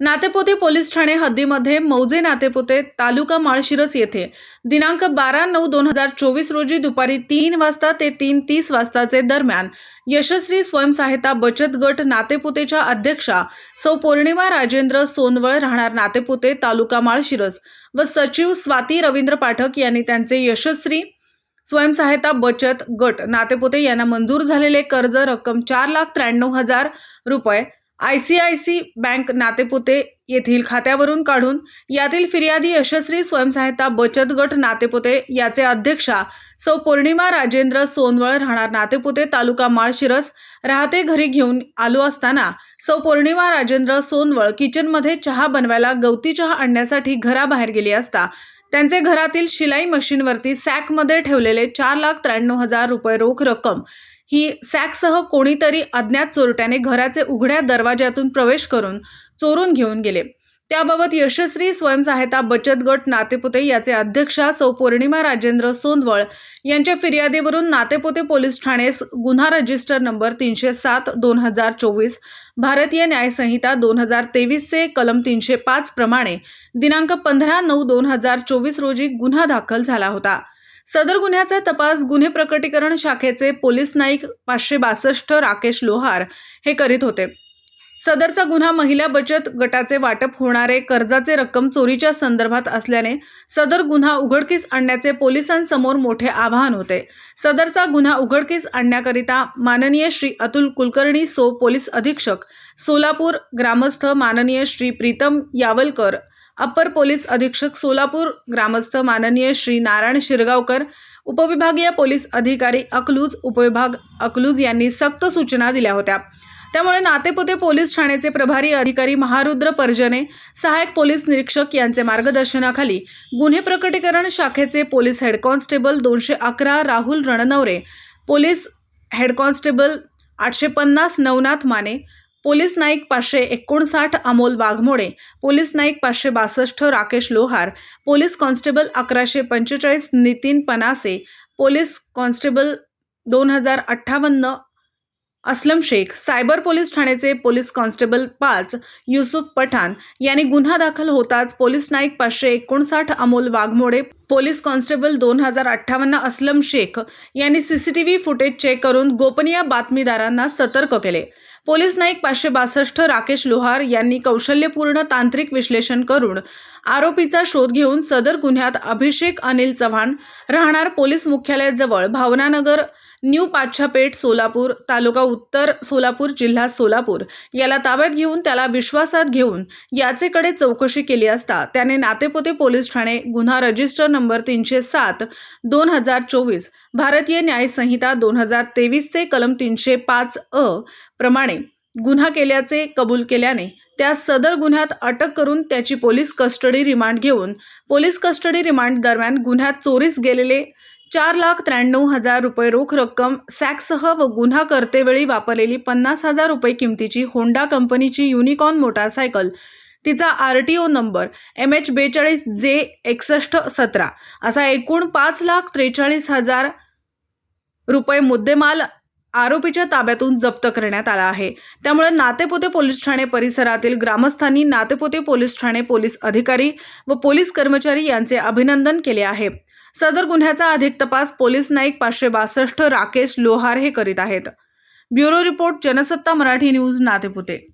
नातेपोते police Thane हद्दीमध्ये मौजे नातेपोते तालुका माळशिरस येथे. दिनांक बारा नऊ दोन हजार चोवीस रोजी दुपारी तीन वाजता ते तीन तीस वाजताचे दरम्यान यशस्वी स्वयंसहायता बचत गट नातेपुतेच्या अध्यक्षा सौ पौर्णिमा राजेंद्र सोनवळ राहणार नातेपुते तालुका माळशिरस व सचिव स्वाती रवींद्र पाठक यांनी त्यांचे यशस्वी स्वयंसहायता बचत गट नातेपोते यांना मंजूर झालेले कर्ज रक्कम चार लाख त्र्याण्णव हजार रुपये I C I C bank Natepute येथील खात्यावरून काढून यातील फिर्यादी यशस्वी स्वयंसहायता बचत गट नातेपुते याचे अध्यक्षा सौ पौर्णिमा राजेंद्र सोनवळ राहणार नातेपुते तालुका माळशिरस राहते घरी घेऊन आलो असताना सौ पौर्णिमा राजेंद्र सोनवळ किचनमध्ये चहा बनवायला गवती चहा आणण्यासाठी घराबाहेर गेली असता त्यांचे घरातील शिलाई मशीनवरती सॅकमध्ये ठेवलेले चार लाख त्र्याण्णव हजार रुपये रोख रक्कम ही सॅकसह कोणीतरी अज्ञात चोरट्याने घराचे उघड्या दरवाज्यातून प्रवेश करून चोरून घेऊन गेले. त्याबाबत यशस्वी स्वयंसहायता बचत गट नातेपुते याचे अध्यक्षा सौ पौर्णिमा राजेंद्र सोनवळ यांच्या फिर्यादीवरून नातेपुते पोलीस ठाणेस गुन्हा रजिस्टर नंबर तीनशे सात दोन हजार चोवीस भारतीय न्यायसंहिता दोन हजार तेवीसचे कलम तीनशे पाच प्रमाणे दिनांक पंधरा नऊ दोन हजार चोवीस रोजी गुन्हा दाखल झाला होता. सदर गुन्ह्याचा तपास गुन्हे प्रकटीकरण शाखेचे पोलीस नाईक पाचशे बासष्ट राकेश लोहार हे करीत होते. सदरचा गुन्हा महिला बचत गटाचे वाटप होणारे कर्जाचे रक्कम चोरीच्या संदर्भात असल्याने सदर गुन्हा उघडकीस आणण्याचे पोलिसांसमोर मोठे आव्हान होते. सदरचा गुन्हा उघडकीस आणण्याकरिता माननीय श्री अतुल कुलकर्णी सो पोलीस अधीक्षक सोलापूर ग्रामस्थ माननीय श्री प्रीतम यावलकर अप्पर पोलीस अधीक्षक सोलापूर ग्रामस्थ माननीय श्री नारायण शिरगावकर उपविभागीय पोलीस अधिकारी अकलूज उपविभाग अकलूज यांनी सक्त सूचना दिल्या होत्या. त्यामुळे नातेपुते पोलीस ठाण्याचे प्रभारी अधिकारी महारुद्र पर्जने सहाय्यक पोलीस निरीक्षक यांचे मार्गदर्शनाखाली गुन्हे प्रकटीकरण शाखेचे पोलीस हेड कॉन्स्टेबल दोनशे अकरा Rahul Ranaware police head constable आठशे पन्नास नवनाथ माने पोलीस नाईक पाचशे एकोणसाठ अमोल वाघमोडे पोलीस नाईक पाचशे बासष्ट राकेश लोहार पोलीस कॉन्स्टेबल अकराशे पंचेचाळीस नितीन पनासे पोलीस कॉन्स्टेबल दोन हजार अठ्ठावन्न असलम शेख सायबर पोलीस ठाण्याचे पोलीस कॉन्स्टेबल पाच युसुफ पठाण यांनी गुन्हा दाखल होताच पोलीस नाईक पाचशे एकोणसाठ अमोल वाघमोडे पोलीस कॉन्स्टेबल दोन हजार अठ्ठावन्न असलम शेख यांनी सीसीटीव्ही फुटेज चेक करून गोपनीय बातमीदारांना सतर्क केले. पोलीस नाईक पाचशे बासष्ट राकेश लोहार यांनी कौशल्यपूर्ण तांत्रिक विश्लेषण करून आरोपीचा शोध घेऊन सदर गुन्ह्यात अभिषेक अनिल चव्हाण राहणार पोलीस मुख्यालयाजवळ भावनानगर न्यू पाच्छापेठ सोलापूर तालुका उत्तर सोलापूर जिल्हा सोलापूर. याला ताब्यात घेऊन त्याला विश्वासात घेऊन याचेकडे चौकशी केली असता त्याने नातेपोते पोलीस ठाणे गुन्हा रजिस्टर नंबर तीनशे सात दोन हजार चोवीस भारतीय न्यायसंहिता दोन हजार तेवीसचे कलम तीनशे पाच अ प्रमाणे गुन्हा केल्याचे कबूल केल्याने त्या सदर गुन्ह्यात अटक करून त्याची पोलीस कस्टडी रिमांड घेऊन पोलीस कस्टडी रिमांड दरम्यान गुन्ह्यात चोरीस गेलेले चार लाख त्र्याण्णव हजार रुपये रोख रक्कम सॅकसह व गुन्हा करतेवेळी वापरलेली पन्नास हजार रुपये किमतीची होंडा कंपनीची युनिकॉर्न मोटारसायकल. तिचा R T O number M H बेचाळीस जे एकसष्ट सतरा असा एकूण पाच लाख त्रेचाळीस हजार रुपये मुद्देमाल आरोपीच्या ताब्यातून जप्त करण्यात आला आहे. त्यामुळे नातेपोते पोलीस ठाणे परिसरातील ग्रामस्थांनी नातेपोते पोलीस ठाणे पोलीस अधिकारी व पोलीस कर्मचारी यांचे अभिनंदन केले आहे. सदर गुन्ह्याचा अधिक तपास पोलीस नाईक पाचशे बासष्ट राकेश लोहार हे करीत आहेत. Bureau report Jansatta Marathi news Natepute.